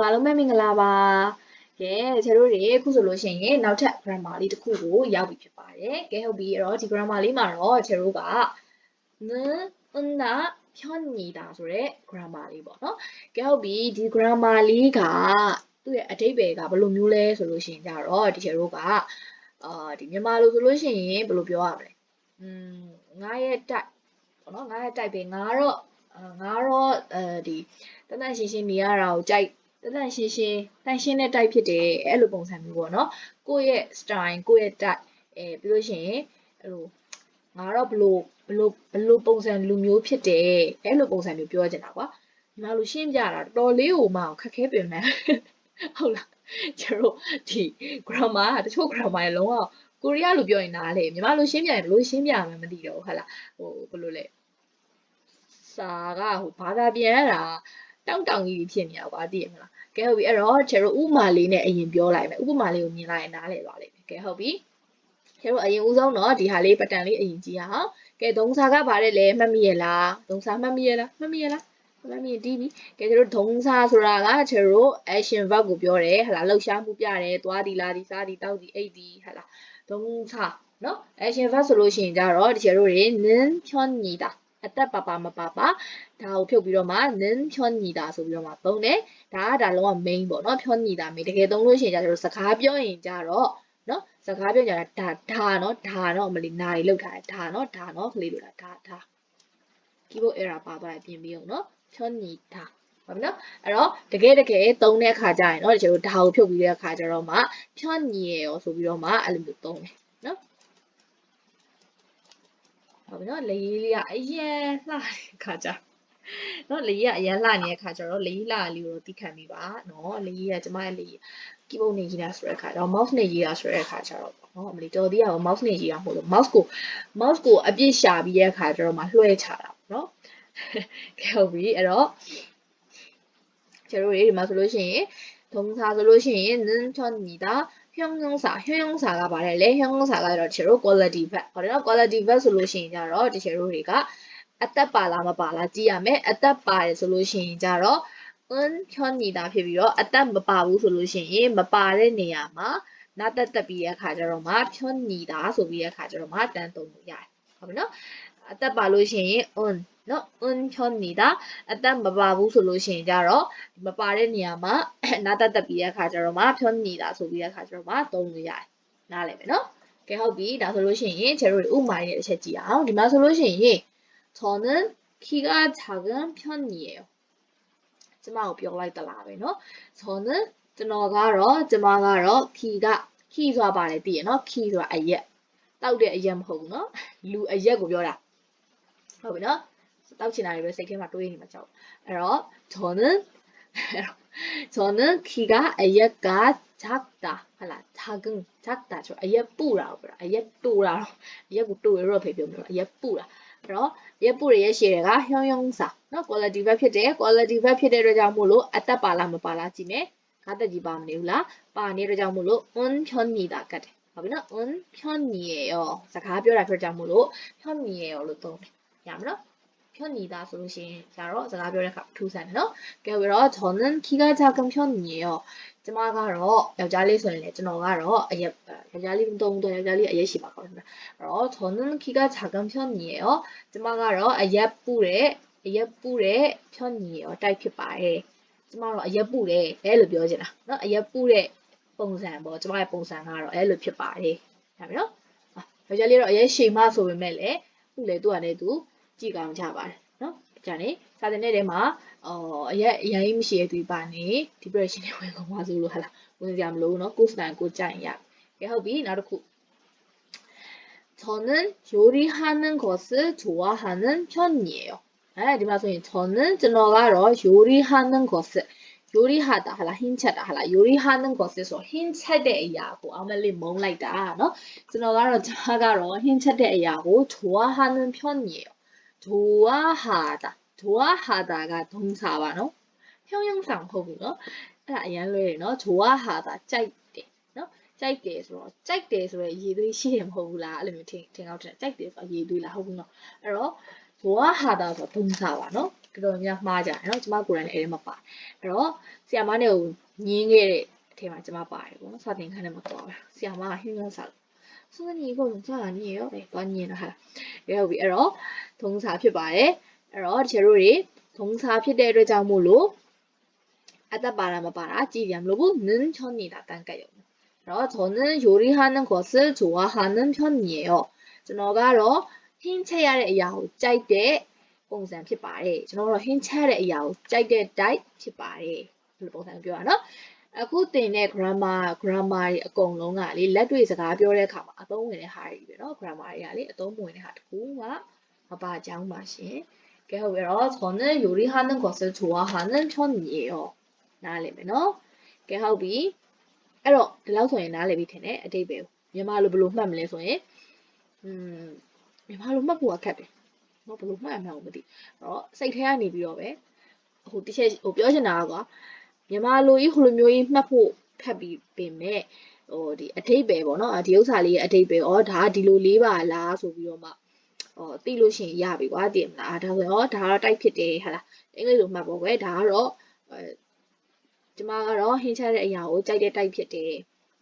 င်အားလုံးပဲမင်္ဂလာပါ။ကဲကျတို့တွေအခုဆိုလို့ရှိရင်နောက်ထပ် grammar လေးတစ်ခုကိုရောက်ပြီဖြစ်ပါတယ်။ကဲဟုတ်ပြီအဲ့တော့ဒီ grammar လေးမှာတော့ကျတို့ကနန်းနာဖြောင်းနေတာဆိုတော့ grammar လေးပေါ့နော်။ကဲဟုတ်ပြီဒီ grammar လေးကသူ့ရဲ့အဓိပ္ပာယ်ကဘယ်လိုမျိုးလဲဆိုလို့ရှိရင်ကြတော့ဒီကျတို့ကအာဒီမြန်မာလိုဆိုလို့ရှိရင်ဘယ်လိုပြောရမလဲ။음ငါရဲ့ type ပေါ့နော်ငါရဲ့ type ပဲငါတော့ငါတော့အဲဒီတနတ်ရှင်းရှင်းနေရတာကိုကြိုက် တနန့်ရှင်းရှင်းတန့်ရှင်းတဲ့တိုက်ဖြစ်တယ်အဲ့လိုပုံစံမျိုးပေါ့နော်ကိုယ့်ရဲ့ style ကိုယ့်ရဲ့တိုက်အဲပြီးလို့ရှိရင်အဲ့လိုငါတော့ဘလို့ဘလို့ဘလို့ပုံစံလူမျိုးဖြစ်တယ်အဲ့လိုပုံစံမျိုးပြောချင်တာကွာဒီမှာလို့ရှင်းပြတာတော်တော်လေးကိုမှခက်ခဲပြင်မယ်ဟုတ်လားကျတို့ဒီ grammar ကတချို့ grammar တွေလုံးဝကိုရီးယားလိုပြောရင်နားလေမြန်မာလိုရှင်းပြရင်ဘလို့ရှင်းပြရမှန်းမသိတော့ဘူးဟုတ်လားဟိုဘလို့လဲစာကဟိုဘာသာပြန်ရတာတောင့်တောင်ကြီးဖြစ်နေတာကွာသိရမလား ကဲဟုတ်ပြီအဲ့တော့ကျတို့ဥပမာလေးနဲ့အရင်ပြောလိုက်မယ်ဥပမာလေးကိုမြင်လိုက်ရင်နားလည်သွားလိမ့်မယ်ကဲဟုတ်ပြီကျတို့အရင်ဦးဆုံးတော့ဒီဟာလေးပတန်လေးအရင်ကြည့်ရအောင်ကဲဒုံစာကဗါတဲ့လဲမှတ်မိရလားဒုံစာမှတ်မိရလားမှတ်မိရလားမှတ်မိတီးပြီကဲကျတို့ဒုံစာဆိုတာကကျတို့ action verb ကိုပြောတယ်ဟလာလှုပ်ရှားမှုပြတယ်သွားဒီလာဒီစားဒီတောက်ဒီအိတ်ဒီဟလာဒုံစာနော် action verb ဆိုလို့ရှိရင်ကြတော့ဒီကျတို့တွေနင်းဖြောနေတာ အသက်ပါပါမပါပါဒါကိုဖြုတ်ပြီးတော့မှ nin ဖြောညီတာဆိုပြီးတော့မှသုံးတယ်ဒါကဒါလုံးဝ main ပေါ့နော်ဖြောညီတာ main တကယ်သုံးလို့ရှိရင်ကျတော့စကားပြောရင်ကြတော့နော်စကားပြောကြတာဒါဒါနော်ဒါတော့မလီနာရီလောက်ထားတယ်ဒါနော်ဒါနော်ကလေးလို့လားဒါဒါ keyboard error ပါသွားပြင်ပြီးအောင်နော်ဖြောညီတာဟုတ်နော်အဲ့တော့တကယ်တကယ်သုံးတဲ့အခါကျရင်เนาะတချို့ဒါကိုဖြုတ်ပြီးတဲ့အခါကျတော့မှဖြောညီရယ်ရောဆိုပြီးတော့မှအဲ့လိုမျိုးသုံးတယ် ဟုတ်ပြီနော်လေကြီးလေးကအရင်လှတဲ့ခါကြနော်လေကြီးကအရင်လှနေတဲ့ခါကျတော့လေကြီးလှလေးကိုသိခံမိပါနော်လေကြီးကကျမရဲ့လေကြီး keyboard နဲ့ရေးတာဆိုတဲ့ခါကျတော့ mouse နဲ့ရေးတာဆိုတဲ့ခါကျတော့နော်အမလီတော်သေးရအောင် mouse နဲ့ရေးတာမဟုတ်လို့ mouse ကို mouse ကိုအပြစ်ရှာပြီးတဲ့ခါကျတော့မှလွှဲချတာနော်ကဲဟုတ်ပြီအဲ့တော့ကျတို့ဒီမှာဆိုလို့ရှိရင်동사ဆိုလို့ရှိရင်는 편이다 ဟျောင်းဟျောင်းစာဟျောင်းဟျောင်းစာကပါတယ်လေဟျောင်းဟျောင်းစာကတော့တချို့ quality verb ဟုတ်တယ်နော် quality verb ဆိုလို့ရှိရင်ကြတော့တချို့တွေကအသက်ပါလားမပါလားကြည့်ရမယ်အသက်ပါတယ်ဆိုလို့ရှိရင်ကြတော့ un ဖြောနေတာဖြစ်ပြီးတော့အသက်မပါဘူးဆိုလို့ရှိရင်မပါတဲ့နေရာမှာနာတက်တက်ပြီးရခါကြတော့မှဖြောနေတာဆိုပြီးရခါကြတော့မှတန်းသုံးလို့ရတယ်ဟုတ်ပြီနော် အသက်ပါလို့ရှိရင် un နော် un 편이다 အသက်မပါဘူးဆိုလို့ရှိရင်ကြတော့မပါတဲ့နေရာမှာနာတက်တက်ပြီးတဲ့အခါကျတော့မှ 편이다 ဆိုပြီးတဲ့အခါကျတော့မှသုံးလို့ရတယ်နားလည်မယ်နော်ကဲဟုတ်ပြီဒါဆိုလို့ရှိရင်ကျတို့ဥမာရင်းနဲ့တစ်ချက်ကြည့်အောင်ဒီမှာဆိုလို့ရှိရင် 저는 키가 작은 편이에요. ကျမကိုပြောလိုက်တလားပဲเนาะ 저는 ကျွန်တော်ကတော့ကျမကတော့ 키가 키 ဆိုတာပါလေသိရเนาะ 키 ဆိုတာအရက်တောက်တဲ့အရက်မဟုတ်ဘူးเนาะလူအရက်ကိုပြောတာ ဟုတ်ပြီနော်တောက်ချင်တာတွေပဲစိတ်ထဲမှာတွေးနေမှာကြောက်အဲ့တော့ 저는 저는 키가 아예가 작다 하라 작은 작다 저 아예 뿌라고 그래 아예 뿌라고 아예고 또 이렇게 표현 그래 아예 뿌라 အဲ့တော့ရက်ပုတွေရဲ့ရှည်တွေကဟျောင်းဟျောင်းစာနော် quality verb ဖြစ်တယ် quality verb ဖြစ်တဲ့အတွက်ကြောင့်မို့လို့အသက်ပါလားမပါလားကြည့်မယ်ငါသက်ကြီးပါမနေဘူးလားပါနေတဲ့အတွက်ကြောင့်မို့လို့ un pyon ni တာကတ်တယ်ဟုတ်ပြီနော် un pyon ni ရောစကားပြောတာဖြစ်ကြောင့်မို့လို့ pyon ni ရောလို့သုံးတယ် ရမလားဖြောင်းနေတာဆိုလို့ရှိရင်ဒါတော့စကားပြောတဲ့အခါထူးဆန်းတယ်နော်ကဲပြီးတော့ 저는 키가 작은 편이에요 ကျမကတော့ယောက်ျားလေးဆိုရင်လည်းကျွန်တော်ကတော့အရက်ယောက်ျားလေးမတုံးတော့ယောက်ျားလေးအရက်ရှိပါခေါ့နော်အဲ့တော့ 저는 키가 작은 편이에요 ကျမကတော့အရက်ပူတဲ့အရက်ပူတဲ့ဖြောင်းညီရောတိုက်ဖြစ်ပါတယ်ကျမတော့အရက်ပူတယ်အဲ့လိုပြောချင်တာနော်အရက်ပူတဲ့ပုံစံပေါ့ကျမရဲ့ပုံစံကတော့အဲ့လိုဖြစ်ပါတယ်ဒါမျိုးနော်ယောက်ျားလေးတော့အရက်ရှိမှဆိုပေမဲ့လည်းခုလေသူကလည်းသူ ကြည့်ကောင်းကြပါတယ်နော်ကြတယ်စာသင်တဲ့ထဲမှာအော်အရက်အရင်မရှိရသူပါနေ depression နဲ့ဝင်ကုန်ပါဆိုလို့ဟာလားဝင်ကြမလို့နော်ကိုယ်စတိုင်ကိုကြိုင်ရကဲဟုတ်ပြီနောက်တစ်ခု 저는 요리하는 것을 좋아하는 편이에요. 네, ဒီမှာဆိုရင် 저는 ကျွန်တော်ကတော့ 요리하는 것을 요리하다 하라 힘차다 하라 요리하는 것을 소 힘차대 야고 아무리 멍라이다 너 ကျွန်တော်ကတော့ 저가로 힘차대 야고 좋아하는 편이에요. ဒိုဝါဟာတာဒိုဝါဟာတာကဒုံစာပါနော်ဖြုံယုံဆောင်ဟုတ်ဘူးနော်အဲ့ဒါအရန်လွဲတယ်နော်ဒိုဝါဟာတာကြိုက်တယ်နော်ကြိုက်တယ်ဆိုတော့ကြိုက်တယ်ဆိုတော့ရေသွေးရှိတယ်မဟုတ်ဘူးလားအဲ့လိုမျိုးထင်ထင်ောက်တယ်ကြိုက်တယ်ဆိုတော့ရေသွေးလားဟုတ်ဘူးနော်အဲ့တော့ဒိုဝါဟာတာဆိုတော့ဒုံစာပါနော်တော်တော်များမှားကြတယ်နော်ကျမကိုယ်တိုင်လည်းအဲ့ထဲမှာပါတယ်အဲ့တော့ဆီယာမနဲ့ကိုညင်းခဲ့တဲ့အထဲမှာကျမပါတယ်ပေါ့နော်စာသင်ခန်းထဲမှာတော့ပါဆီယာမကဟင်းရစာလို့ စားစွန်းနေကိုကြာလာနေရောအဲတော့ညင်းတော့ဟာရဟုတ်ပြီအဲ့တော့ထုံးစာဖြစ်ပါတယ်အဲ့တော့တချို့တွေထုံးစာဖြစ်တဲ့အတွက်ကြောင့်မို့လို့အသက်ပါလားမပါလားကြည့်ရမလို့ဘူးနင်းချောနေတာတန်ကြက်ရောအဲ့တော့저는요리하는것을좋아하는편이에요ကျွန်တော်ကတော့ဟင်းချက်ရတဲ့အရာကိုကြိုက်တဲ့ပုံစံဖြစ်ပါတယ်ကျွန်တော်တို့ဟင်းချက်တဲ့အရာကိုကြိုက်တဲ့ type ဖြစ်ပါတယ်ဒီလိုပုံစံပြောရနော်အခုသင်တဲ့ grammar grammar တွေအကုန်လုံးကလေလက်တွေ့စကားပြောတဲ့အခါမှာအ သုံးဝင်တဲ့ဟာတွေပဲเนาะ grammar တွေကလေအသုံးဝင်တဲ့ဟာတခုမှမပါကြောင်းပါရှင်ကဲဟုတ်ပြီတော့저는요리하는것을좋아하는편이에요နားလည်မယ်เนาะကဲဟုတ်ပြီအဲ့တော့ဒီလောက်ဆိုရင်နားလည်ပြီထင်တယ်အတိတ်ပဲမြန်မာလိုဘယ်လိုမှတ်မလဲဆိုရင်อืมမြန်မာလိုမှတ်ဖို့ကခက်တယ်เนาะဘယ်လိုမှတ်ရမှာမသိအဲ့တော့စိတ်ထဲကနေပြီးတော့ပဲဟိုတစ်ချက်ဟိုပြောချင်တာကကွာမြန်မာလိုကြီးဟိုလိုမျိုးကြီးမှတ်ဖို့ခက်ပြီးပင်မဲ့ ဟိုဒီအထိပ္ပယ်ပေါ့နော်ဒီဥစ္စာလေးရဲ့အထိပ္ပယ်ဩဒါဒီလိုလေးပါလားဆိုပြီးတော့မှဟောသိလို့ရှိရင်ရပြီကွာတည်မလားဒါဆိုရင်ဩဒါကတော့တိုက်ဖြစ်တယ်ဟာလားအင်္ဂလိပ်လိုမှတ်ပေါ့ကွယ်ဒါကတော့အဲဒီမှာကတော့ဟင်းချတဲ့အရာကိုကြိုက်တဲ့တိုက်ဖြစ်တယ်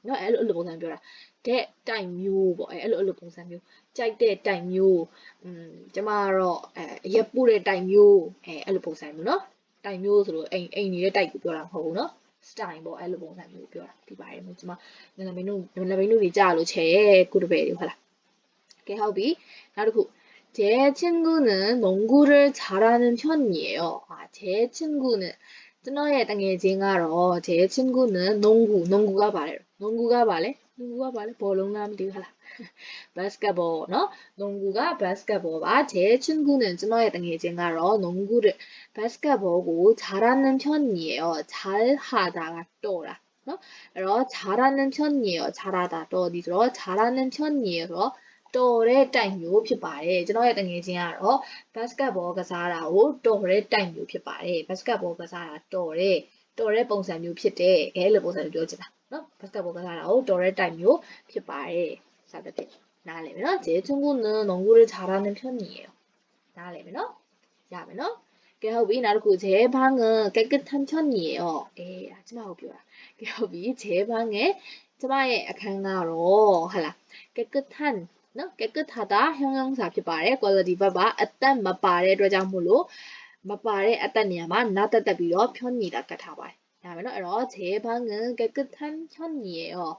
နော်အဲ့လိုအဲ့လိုပုံစံပြောတာတဲ့တိုင်မျိုးပေါ့အဲ့လိုအဲ့လိုပုံစံမျိုးကြိုက်တဲ့တိုင်မျိုးอืมကျမကတော့အဲအရက်ပို့တဲ့တိုင်မျိုးအဲအဲ့လိုပုံစံမျိုးနော်တိုင်မျိုးဆိုလို့အိမ်အိမ်နေတဲ့တိုက်ကိုပြောတာမဟုတ်ဘူးနော် style ပေါ့အဲ့လိုပုံစံမျိုးပြောတာဒီပါတယ်မို့ကျမငလမင်းတို့ငလမင်းတို့တွေကြားလို့ချဲကုတပည့်တွေဟုတ်လားကဲဟုတ်ပြီနောက်တစ်ခု제 친구는 농구를 잘하는 편이에요. 아, 제 친구는 ကျွန်တော်ရဲ့တငယ်ချင်းကတော့제 친구는 농구 농구가 말해요. 농구가 말해? 농구가 말해? ဘောလုံးလားမသိဘူးဟလား basketball เนาะ 농구가 basketball ပါ제 친구는 ကျွန်တော်ရဲ့တငယ်ချင်းကတော့ 농구를 basketball ကို 잘하는 편이에요. 잘하다가 떠라. နော်အဲ့တော့ 잘하는 편이에요. 잘하다 တော်ဒီဆိုတော့ 잘하는 편이에요 ဆိုတော့တော်တဲ့တိုက်မျိုးဖြစ်ပါတယ်ကျွန်တော်ရဲ့တငယ်ချင်းကတော့ basketball ကစားတာကိုတော်တဲ့တိုက်မျိုးဖြစ်ပါတယ် basketball ကစားတာတော်တဲ့တော်တဲ့ပုံစံမျိုးဖြစ်တယ်အဲလိုပုံစံမျိုးပြောချင်တာနော် basketball ကစားတာကိုတော်တဲ့တိုက်မျိုးဖြစ်ပါတယ် 사르데 나레면 제 친구는 농구를 잘하는 편이에요. 나레면 야면은 개업이 나르고 제 방은 깨끗한 편이에요. 에 하지마 오 비와. 개업이 제 방에 저마의 강나로 하라. 깨끗한 깨끗하다 형용사 피바레 꼴리바바 어떤 마바레 로장물로 마바레 아딴이야만 나따따비로 편이다 까타바이. 다음에는 제 방은 깨끗한 편이에요.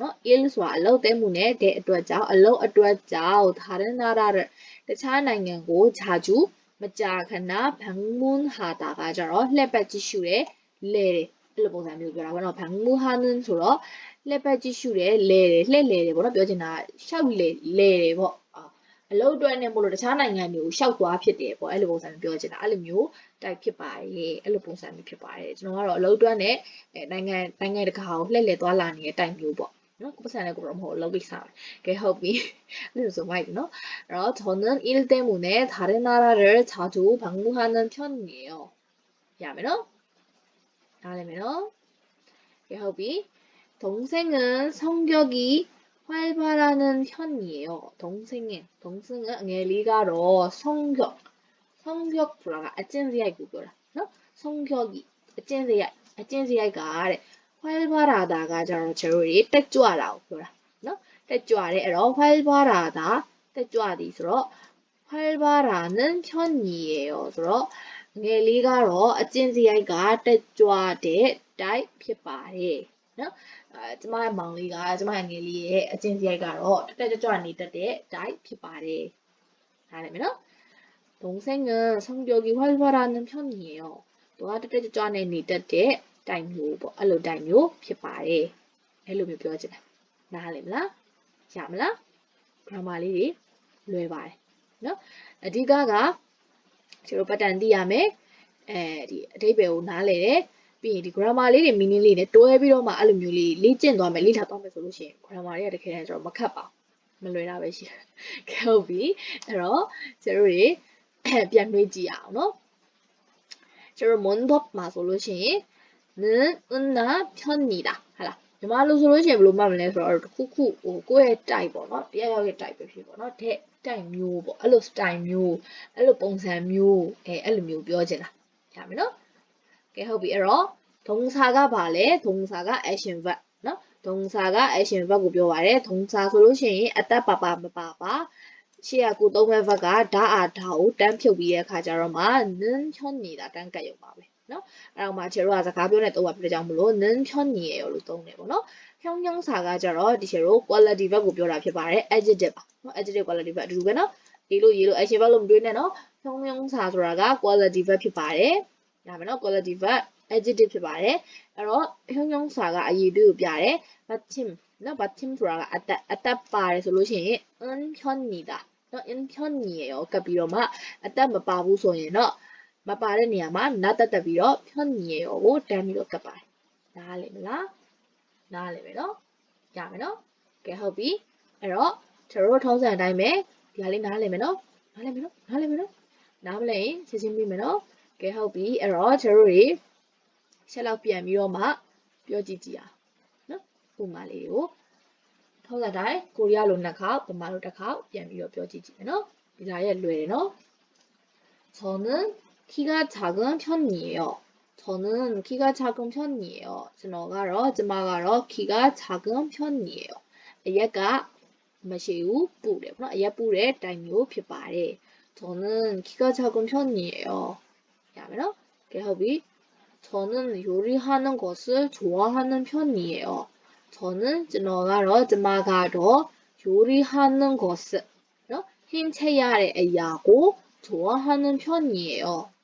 နော် ill ဆိုတာအလုပ်တဲမှုနဲ့တဲ့အတွက်ကြောင့်အလုပ်အတွက်ကြောင့်ဒါရနာရတခြားနိုင်ငံကိုဂျာဂျူမကြာခဏဘန်မွန်းဟာတာကကြတော့လှက်ပတ်ကြည့်ရှုတယ်လဲတယ်အဲ့လိုပုံစံမျိုးပြောတာပေါ့နော်ဘန်မူဟာနန်ဆိုတော့လှက်ပတ်ကြည့်ရှုတယ်လဲတယ်လှက်လဲတယ်ပေါ့နော်ပြောချင်တာရှောက်ပြီးလဲလဲတယ်ပေါ့အလုပ်အတွက်နဲ့မို့လို့တခြားနိုင်ငံတွေကိုရှောက်သွားဖြစ်တယ်ပေါ့အဲ့လိုပုံစံမျိုးပြောချင်တာအဲ့လိုမျိုး type ဖြစ်ပါတယ်အဲ့လိုပုံစံမျိုးဖြစ်ပါတယ်ကျွန်တော်ကတော့အလုပ်အတွက်နဲ့နိုင်ငံနိုင်ငံတကာကိုလှည့်လည်သွားလာနေတဲ့ type မျိုးပေါ့ nó cũng sàn 러비삼 개협이 리즈마이너 그래서 저는 일 때문에 다른 나라를 자주 방문하는 편이에요. 야메로 야메로 그 hobby 동생은 성격이 활발하는 편이에요. 동생의 동생은 리가로 성격 성격 불안가 아찐세야 이거라 어? 성격이 아찐세야 아찐세야가 아래. 이가 활발하다가 저로 저리 떼쭈아라고 그라. 너 떼쭈아래 에러 활발하다 떼쭈아디스로 활발하는 편이에요. 그러 앵리가로 아찐지야이가 떼쭈아데 다이 ဖြစ်ပါတယ်နော်အဲကျမရဲ့မောင်လေးကကျမရဲ့ငယ်လေးရဲ့အချင်းစရိုက်ကတော့တက်တက်ကြွကြွနေတတ်တဲ့ type ဖြစ်ပါတယ်။နားလည်မယ်နော်။동생은성격이활발하는편이에요။သူကတက်တက်ကြွကြွနေနေ တတ်တဲ့ type မျိုးပေါ့အဲ့လို type မျိုးဖြစ်ပါတယ်။အဲ့လိုမျိုးပြောချင်တာ။နားလည်မလား။ရမလား။ grammar လေးတွေလွယ်ပါတယ်နော်။အဓိကကကျွန်တော်ပတ်တန်သိရမယ်။အဲဒီအဓိပ္ပာယ်ကိုနားလည်တယ်ပြီးရင်ဒီ grammar လေးတွေ meaning လေးတွေတွဲပြီးတော့မှအဲ့လိုမျိုးလေးလေ့ကျင့်သွားမယ်လေ့လာသွားမယ်ဆိုလို့ရှိရင် grammar တွေကတကယ်တမ်းကျတော့မခတ်ပါဘူးမလွယ်တာပဲရှိတယ်။ကဲဟုတ်ပြီအဲ့တော့ကျတို့တွေပြန်နှွေးကြည့်အောင်နော်ကျတို့ mondop မှာဆိုလို့ရှိရင် 는 은나 편이다 ဟာလားညီမလို့ဆိုလို့ရှိရင်ဘယ်လိုမှတ်မလဲဆိုတော့တစ်ခုခုဟိုကိုယ့်ရဲ့ type ပေါ့နော်တရားရောက်ရဲ့ type ပဲဖြစ်ပေါ့နော်တဲ့ type မျိုးပေါ့အဲ့လို style မျိုးအဲ့လိုပုံစံမျိုးအဲအဲ့လိုမျိုးပြောချင်တာရမယ်နော်ကဲဟုတ်ပြီအဲ့တော့ဒုံစာကဘာလဲဒုံစာက action verb နော်ဒုံစာက action verb ကိုပြောပါတယ်ဒုံစာဆိုလို့ရှိရင်အသက်ပါပါမပါပါရှေ့ကကိုသုံးမဲ့ဘက်ကဓာအားဓာကိုတန်းဖြုတ်ပြီးတဲ့အခါကျတော့မှနင်းချွန်နေတာတန်းကတ်ရုံပါပဲ နော်အဲ့တော့မှချေတို့ကစကားပြောနေတော့ပါပြတဲ့ကြောင့်မလို့နင်းချွန်နေရလို့သုံးတယ်ပေါ့နော်ဖြောင်းဖြောင်းစာကကြတော့ဒီချေတို့ quality verb ကိုပြောတာဖြစ်ပါတယ် adjective ပါနော် adjective quality verb အတူတူပဲနော်ရေးလို့ရေးလို့ action verb လို့မတွေးနဲ့နော်ဖြောင်းဖြောင်းစာဆိုတာက quality verb ဖြစ်ပါတယ်ရမယ်နော် quality verb adjective ဖြစ်ပါတယ်အဲ့တော့ဖြောင်းဖြောင်းစာကအရေးပြုပြတယ် batim နော် batim ဆိုတာကအသက်အသက်ပါတယ်ဆိုလို့ရှိရင် un ဖြောင်းနေတာနော် in ဖြောင်းနေရောကပ်ပြီးတော့မှအသက်မပါဘူးဆိုရင်တော့ မပါတဲ့နေရာမှာနတ်တက်တက်ပြီးတော့ဖြောင်းနေရောကိုတန်းပြီးတော့ကပ်ပါတယ်နားလည်မလားနားလည်မယ်နော်ရမယ်နော်ကဲဟုတ်ပြီအဲ့တော့ကျွန်တော်တို့ထုံးစံအတိုင်းပဲဒီဟာလေးနားလည်မယ်နော်နားလည်မယ်နော်နားလည်မယ်နော်နားမလည်ရင်ချက်ချင်းပြီးမယ်နော်ကဲဟုတ်ပြီအဲ့တော့ကျွန်တော်တို့တွေချက်လောက်ပြန်ပြီးတော့မှပြောကြည့်ကြည့်အောင်နော်ပုံမှန်လေးကိုထုံးစံတိုင်းကိုရီးယားလိုနှစ်ခေါက်ဗမာလိုတစ်ခေါက်ပြန်ပြီးတော့ပြောကြည့်ကြည့်မယ်နော်ဒီဟာရဲ့လွယ်တယ်နော် 저는 키가 작은 편이에요. 저는 키가 작은 편이에요. 저가로, 저마가로 키가 작은 편이에요. 얘가 마시우 뿌래, 얘 뿌래 다이묘 피바래. 저는 키가 작은 편이에요. 야매너, 개허비. 저는 요리하는 것을 좋아하는 편이에요. 저는 저가로, 저마가로 요리하는 것을 힘채야래 애야고 좋아하는 편이에요.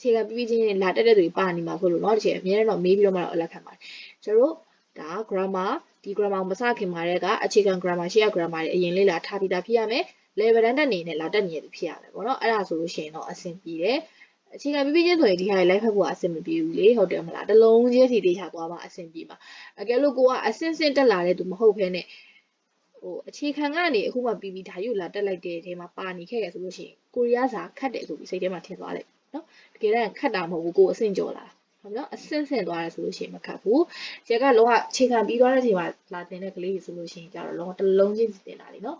ခြေကပြီးပြီးချင်းလာတက်တဲ့သူတွေပါနေမှာဆိုလို့เนาะဒီချိန်အများနဲ့တော့မေးပြီးတော့မှတော့အလက်ခံပါတယ်ကျွန်တော်တို့ဒါ grammar ဒီ grammar ကိုမစခင်မှာတဲ့ကအခြေခံ grammar ရှေ့က grammar တွေအရင်လေ့လာထားပြီးသားဖြစ်ရမယ် level တန်းတက်နေနဲ့လာတက်နေရသူဖြစ်ရမယ်ပေါ့เนาะအဲ့ဒါဆိုလို့ရှိရင်တော့အဆင်ပြေတယ်အခြေခံပြီးပြီးချင်းဆိုရင်ဒီဟာတွေ live ဖတ်ဖို့အဆင်မပြေဘူးလေဟုတ်တယ်မလားတလုံးချင်းစီတေချာသွားမှအဆင်ပြေမှာအကယ်လို့ကိုကအဆင့်ဆင့်တက်လာတဲ့သူမဟုတ်ဘဲနဲ့ဟိုအခြေခံကနေအခုမှပြီးပြီးဒါယူလာတက်လိုက်တဲ့အထဲမှာပါနေခဲ့ရဆိုလို့ရှိရင်ကိုရီးယားစာခတ်တယ်ဆိုပြီးစိတ်ထဲမှာထင်သွားလိုက် နော်တကယ်တမ်းခတ်တာမဟုတ်ဘူးကိုယ်အဆင့်ကျော်လာဟုတ်နော်အဆင့်ဆင့်သွားရဆိုလို့ရှိရင်မခတ်ဘူးရက်ကလောကခြေခံပြီးသွားတဲ့အချိန်မှာလာတင်တဲ့ကလေးတွေဆိုလို့ရှိရင်ကြတော့လောကတစ်လုံးချင်းတင်လာတယ်နော်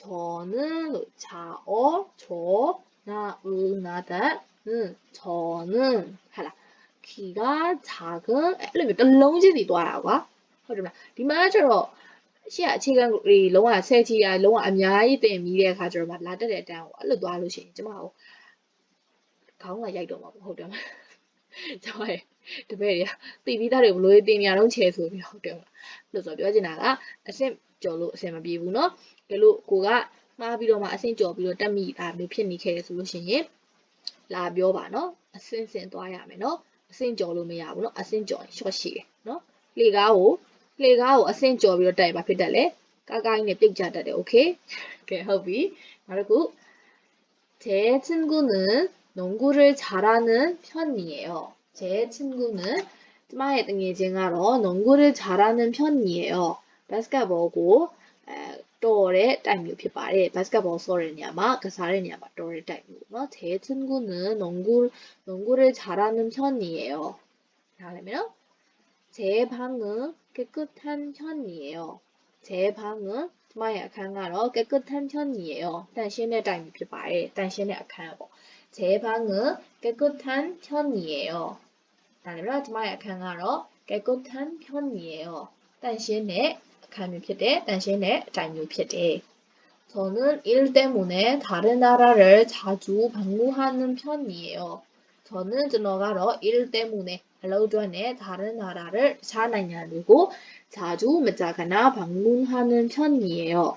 ချောနလို့ချာအောချောနာဦးနာတနချောနဟာလားခီကဂျာကအဲ့လိုမျိုးတစ်လုံးချင်းစီသွားတာကွာဟုတ်တယ်မလားဒီမှာကျတော့ရှေ့အခြေခံတွေလုံးဝဆဲချီရလုံးဝအများကြီးတင်ပြီးတဲ့အခါကျတော့မှလာတက်တဲ့အတန်းကိုအဲ့လိုသွားလို့ရှိရင်ကျမတို့ ခေါင်းကရိုက်တော့မှာပေါ့ဟုတ်တယ်မလားကျမရဲ့တပည့်တွေကသိပြီးသားတွေဘလို့တင်နေရတော့ချဲဆိုပြီးဟုတ်တယ်မလားလို့ဆိုပြောချင်တာကအဆင့်ကျော်လို့အဆင်မပြေဘူးเนาะကဲလို့ကိုကမှားပြီးတော့မှအဆင့်ကျော်ပြီးတော့တက်မိတာမျိုးဖြစ်နေခဲ့ရဆိုလို့ရှိရင်လာပြောပါเนาะအဆင့်ဆင့်သွားရမယ်เนาะအဆင့်ကျော်လို့မရဘူးเนาะအဆင့်ကျော်ရင် short ရှိတယ်เนาะလေကားကိုလေကားကိုအဆင့်ကျော်ပြီးတော့တိုက်ပါဖြစ်တတ်လေကားကားကြီးနဲ့ပြုတ်ကြတတ်တယ်โอเคကဲဟုတ်ပြီနောက်တစ်ခု제 친구는 농구를 잘하는 편이에요. 제 친구는 마에 등의 징하로 농구를 잘하는 편이에요. 바스켓볼고 또래 타임유 ဖြစ်ပါတယ် basketball 또래 타임유 제 친구는 농구 농구를 잘하는 편이에요. 다음에요. 제 방은 깨끗한 편이에요. 제 방은 마의 아칸가로 깨끗한 편이에요. 단신의 타임유 피바리 단신의 아칸 뭐. 제 방은 깨끗한 편이에요. 나는 정말 강하러 깨끗한 편이에요. 당신의 감이 필요해. 당신의 자유 필요해. 저는 일 때문에 다른 나라를 자주 방문하는 편이에요. 저는 들어가러 일 때문에 할로우존에 다른 나라를 사나냐고 자주 매자가나 방문하는 편이에요.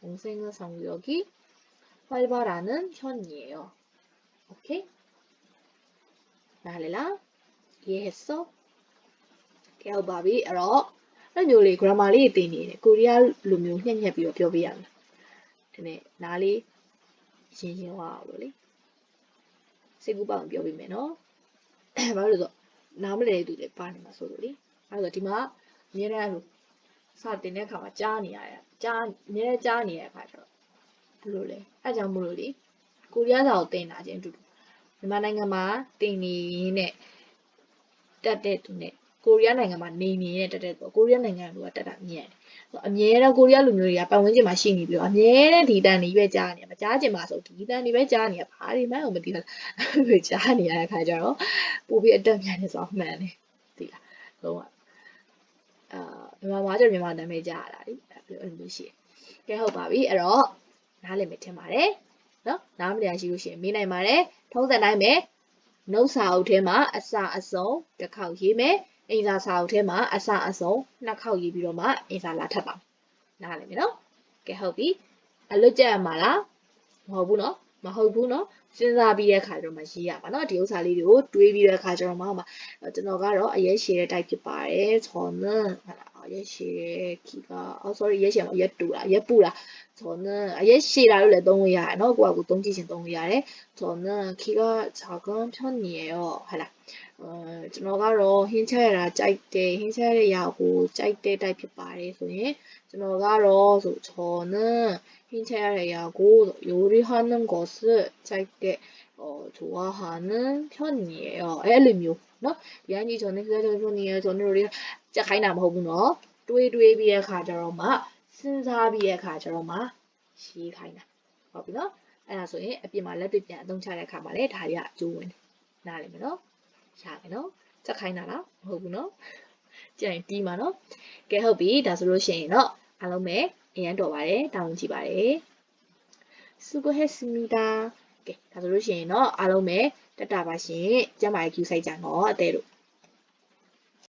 동생의 성격이 활발하는 편이에요. 오케이? 나래라? 이해했어? ကဲဟုတ်ပါပြီအဲ့တော့အဲ့လိုမျိုးလေး grammar လေးသင်နေတယ်ကိုရီးယားလိုမျိုးညှက်ညက်ပြီးတော့ပြောပြရမယ်ဒီနေ့နားလေးရှင်းရှင်းသွားအောင်လို့လေစိတ်ကူးပေါအောင်ပြောပြမယ်နော်ဘာလို့လဲဆိုတော့နားမလည်တဲ့သူတွေပါနေမှာဆိုလို့လေအဲ့တော့ဒီမှာအများအားလို့ စတင်တဲ့အခါမှာကြားနေရတာကြားအများကြားနေရတဲ့အခါကျတော့ဘယ်လိုလဲအဲ့ကြောင့်မို့လို့လေကိုရီးယားစာကိုသင်တာချင်းအတူတူမြန်မာနိုင်ငံမှာသင်နေရင်းနဲ့တက်တဲ့သူနဲ့ကိုရီးယားနိုင်ငံမှာနေနေရတဲ့တက်တဲ့သူကိုရီးယားနိုင်ငံလူကတက်တာမြင်တယ်အမြဲတမ်းကိုရီးယားလူမျိုးတွေကပတ်ဝန်းကျင်မှာရှိနေပြီးတော့အမြဲတမ်းဒီတန်တွေပဲကြားနေရမကြားချင်ပါဆိုဒီတန်တွေပဲကြားနေရဘာတွေမှမသိဘူးပဲကြားနေရတဲ့ခါကျတော့ပို့ပြီးအတက်မြန်နေဆိုတော့မှန်တယ်သိလားလုံးဝအာ မြန်မာမှာကျတော့မြန်မာနာမည်ကြားရတာလေအဲ့လိုမျိုးရှိတယ်ကဲဟုတ်ပါပြီအဲ့တော့နားလည်မယ်ထင်ပါတယ်နော်နားမလည်ရှိလို့ရှိရင်မေးနိုင်ပါတယ်ထုံးစံတိုင်းပဲနှုတ်စာအုပ်ထဲမှာအစအဆုံးတစ်ခေါက်ရေးမယ်အင်စာစာအုပ်ထဲမှာအစအဆုံးနှစ်ခေါက်ရေးပြီးတော့မှအင်စာလာထပ်ပါနားလည်မယ်နော်ကဲဟုတ်ပြီအလွတ်ကျက်ရမှာလားမဟုတ်ဘူးနော် မဟုတ်ဘူးเนาะစဉ်းစားပြီးတဲ့အခါကျတော့မှရေးရပါเนาะဒီဥစ္စာလေးတွေကိုတွေးပြီးတဲ့အခါကျတော့မှမှကျွန်တော်ကတော့အရက်ရှည်တဲ့ type ဖြစ်ပါတယ်ဇော်နန်ဟာလားအရက်ရှည်တဲ့ခီကအော် sorry အရက်ရှည်မအရက်တူတာအရက်ပူတာဇော်နန်အရက်ရှည်တာလို့လည်းသုံးလို့ရတယ်เนาะကိုကကိုသုံးကြည့်ရင်သုံးလို့ရတယ်ဇော်နန်ခီကဂျာဂန်ဖြောင်းနေရောဟာလားအဲကျွန်တော်ကတော့ဟင်းချဲရတာကြိုက်တယ်ဟင်းချဲရတဲ့ຢာကိုကြိုက်တဲ့ type ဖြစ်ပါတယ်ဆိုရင်ကျွန်တော်ကတော့ဆိုဇော်နန် 흰차야고 요리하는 것을 짧게 어, 좋아하는 편이에요. 엘리묘, 너? 미안이 저는 그래서 편이에요. 저는 우리 진짜 가이나 먹고 너. တွေးတွေးပြီးတဲ့ခါကျတော့မှစဉ်းစားပြီးတဲ့ခါကျတော့မှရှင်းခိုင်းတာဟုတ်ပြီနော်အဲ့ဒါဆိုရင်အပြင်မှာလက်တွေ့ပြန်အသုံးချတဲ့အခါမှာလည်းဒါတွေကအကျိုးဝင်တယ်နားလည်မယ်နော်ရှားမယ်နော်စက်ခိုင်းတာလားမဟုတ်ဘူးနော်ကြည့်ရင်တီးမှာနော်ကဲဟုတ်ပြီဒါဆိုလို့ရှိရင်တော့အားလုံးပဲ အရန်တော်ပါတယ်တောင်းကြည့်ပါတယ်စုကိုဟက်စမီတာကဲဒါဆိုလို့ရှိရင်တော့အားလုံးပဲတက်တာပါရှင်ကျမရဲ့ Q စိုက်ကြတော့အသေးတို့